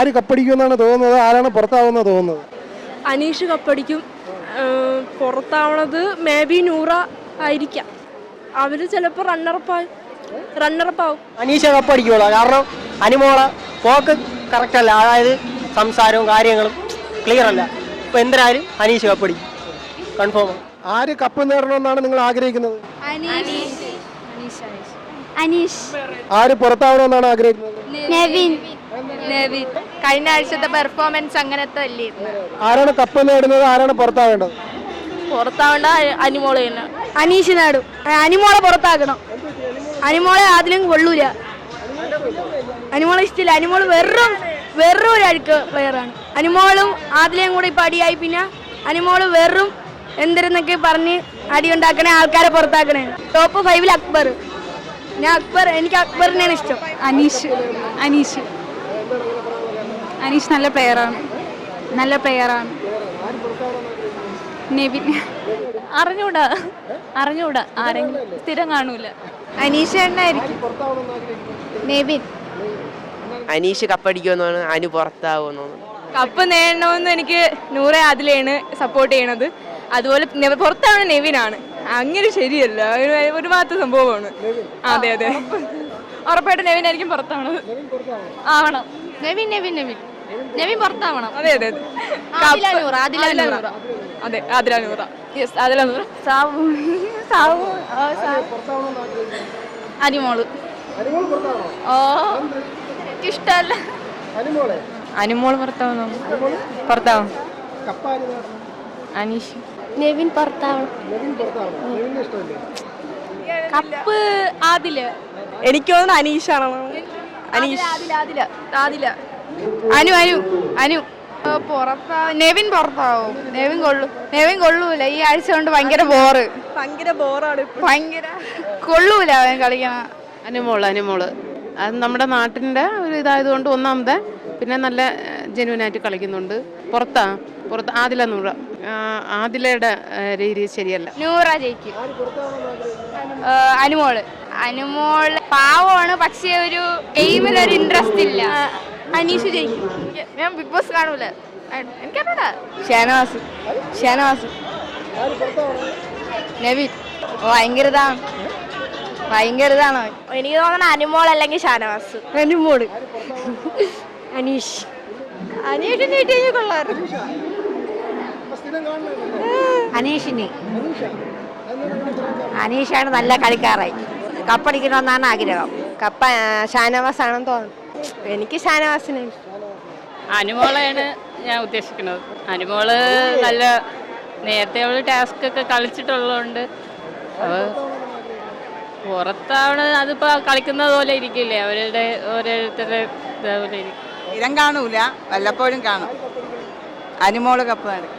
ആര് കപ്പടിക്കുമെന്നാണ് തോന്നുന്നത്? ആരാണ് പുറത്താവുന്നത് തോന്നുന്നത്? അനീഷ് കപ്പടിക്കും. പുറത്താവണത് മേ ബി നൂറ ആയിരിക്കാം. അവർ ചിലപ്പോൾ റണ്ണറപ്പായി റണ്ണറപ്പാവും അനീഷ കപ്പടിക്കുള്ളൂ കാരണം അനിമോള പോക്ക് കറക്റ്റ് അല്ല. അതായത് സംസാരവും കാര്യങ്ങളും ക്ലിയർ അല്ല. ഇപ്പൊ എന്തിനായാലും അനീഷ് കപ്പടിക്കും. കൺഫേം ആര് കപ്പ് നേടണമെന്നാണ് നിങ്ങൾ ആഗ്രഹിക്കുന്നത്? അനീഷ്. ആര് പുറത്താവണമെന്നാണ് ആഗ്രഹിക്കുന്നത്? നെവിൻ. നെവിൻ. കഴിഞ്ഞ ആഴ്ചത്തെ പെർഫോമൻസ് അങ്ങനത്തെ അല്ലേ ആരാണ് കപ്പ് നേടുന്നത്? ആരാണ് പുറത്താവേണ്ടത്? പുറത്താവേണ്ട അനിമോൾ തന്നെ. അനീഷ് നേടും. അനിമോളെ പുറത്താക്കണം. അനിമോളെ ആദ്യം കൊള്ളൂല. അനിമോളെ ഇഷ്ടമില്ല. അനിമോൾ വെറും വെറും ഒരു അഴുക്ക് പ്ലെയറാണ് അനിമോളും ആദ്യം കൂടെ ഇപ്പൊ അടിയായി. പിന്നെ അനിമോൾ വെറും എന്തിരുന്നൊക്കെ പറഞ്ഞ് അടി ഉണ്ടാക്കണേ ആൾക്കാരെ പുറത്താക്കണേ. ടോപ്പ് ഫൈവിൽ അക്ബർ. ഞാൻ അക്ബർ എനിക്ക് അക്ബറിനെയാണ് ഇഷ്ടം. അനീഷ് അനീഷ്. അനീഷ് നല്ല പ്ലെയറാണ് നല്ല പ്ലെയറാണ് നെവിൻ അറിഞ്ഞൂടാ. അറിഞ്ഞൂടാ. ആരെങ്കിലും സ്ഥിരം കാണൂല. അനീഷ് എണ്ണായിരിക്കും നെവിൻ. അനീഷ് കപ്പടിക്കുമെന്നാണ്. അനു പുറത്താവുമെന്നാണ്. കപ്പ് നേടണമെന്ന് എനിക്ക് നൂറെ അതിലാണ് സപ്പോർട്ട് ചെയ്യണത്. അതുപോലെ പുറത്താണ് നെവിനാണ്. അങ്ങനെ ശരിയല്ല. ഒരു ഒരു മാത്ര സംഭവമാണ്. അതെ അതെ. ഉറപ്പായിട്ടും നെവിനായിരിക്കും പുറത്താണത് ആവണം. നെവിൻ നെവിൻ നെവിൻ. നെവിൻ പുറത്താവണം. അതെ അതെ അതെ. കപ്പ്- ആദില നൂറ. അതെ ആദില നൂറ. യെസ് ആദില നൂറ. സാവു സാവു. അനിമോൾ. ഓ ഇഷ്ടല്ല അനിമോൾ പുറത്താവണം പുറത്താവും. അനീഷ്. നവീൻ പുറത്താവണം. കപ്പ് ആദില. എനിക്ക് തോന്നുന്നു അനീഷാണോ അനീഷ് ആദില. ആദില. അനു അനു അനു. പുറത്താ നെവിൻ പുറത്താവും. നെവിൻ കൊള്ളു നെവിൻ കൊള്ളൂല. ഈ ആഴ്ച കൊണ്ട് ഭയങ്കര ബോറ് ഭയങ്കര ബോറാണ് ഭയങ്കര കൊള്ളൂല അവൻ കളിക്കണ. അനുമോൾ അനുമോൾ. അത് നമ്മുടെ നാട്ടിന്റെ ഒരു ഇതായതുകൊണ്ട് ഒന്നാമത് പിന്നെ നല്ല ജെനുവിനായിട്ട് കളിക്കുന്നുണ്ട്. പുറത്താ പുറത്ത് ആദില നൂറ. ആദിലയുടെ രീതി ശരിയല്ല. നൂറ ജയിക്കും. അനുമോൾ. അനുമോൾ പാവമാണ് പക്ഷേ ഒരു ഗെയിമിൽ ഒരു ഇൻട്രസ്റ്റ് ഇല്ല. അനീഷ് ജയിക്കും ഞാൻ ബിഗ് ബോസ് കാണൂല. എനിക്കറിയൂടാ ഷാനവാസ്. ഷാനവാസ്. നവീൻ ഭയങ്കര ഇതാണ്. ഭയങ്കര ഇതാണ്. എനിക്ക് തോന്നുന്നു അനുമോൾ അല്ലെങ്കിൽ ഷാനവാസ്. അനുമോൾ. അനീഷ്. അനീഷ് നീട്ടി കൊള്ളാറ് അനീഷിന്. അനീഷാണ് നല്ല കളിക്കാറായി കപ്പടിക്കണമെന്നാണ് ആഗ്രഹം. കപ്പ ഷാനവാസ് ആണെന്ന് തോന്നുന്നു. എനിക്ക് ഷാനവാസിനെ അനുമോളാണ് ഞാൻ ഉദ്ദേശിക്കുന്നത്. അനുമോൾ നല്ല നേരത്തെ അവൾ ടാസ്ക് ഒക്കെ കളിച്ചിട്ടുള്ളതുകൊണ്ട് പുറത്താവണ അതിപ്പോ കളിക്കുന്നത് പോലെ ഇരിക്കില്ലേ? അവരുടെ ഓരോരുത്തരുടെ ഇതേപോലെ ഇരിക്കും. സ്ഥിരം കാണൂല. വല്ലപ്പോഴും കാണും. അനുമോൾ കപ്പ് നേടും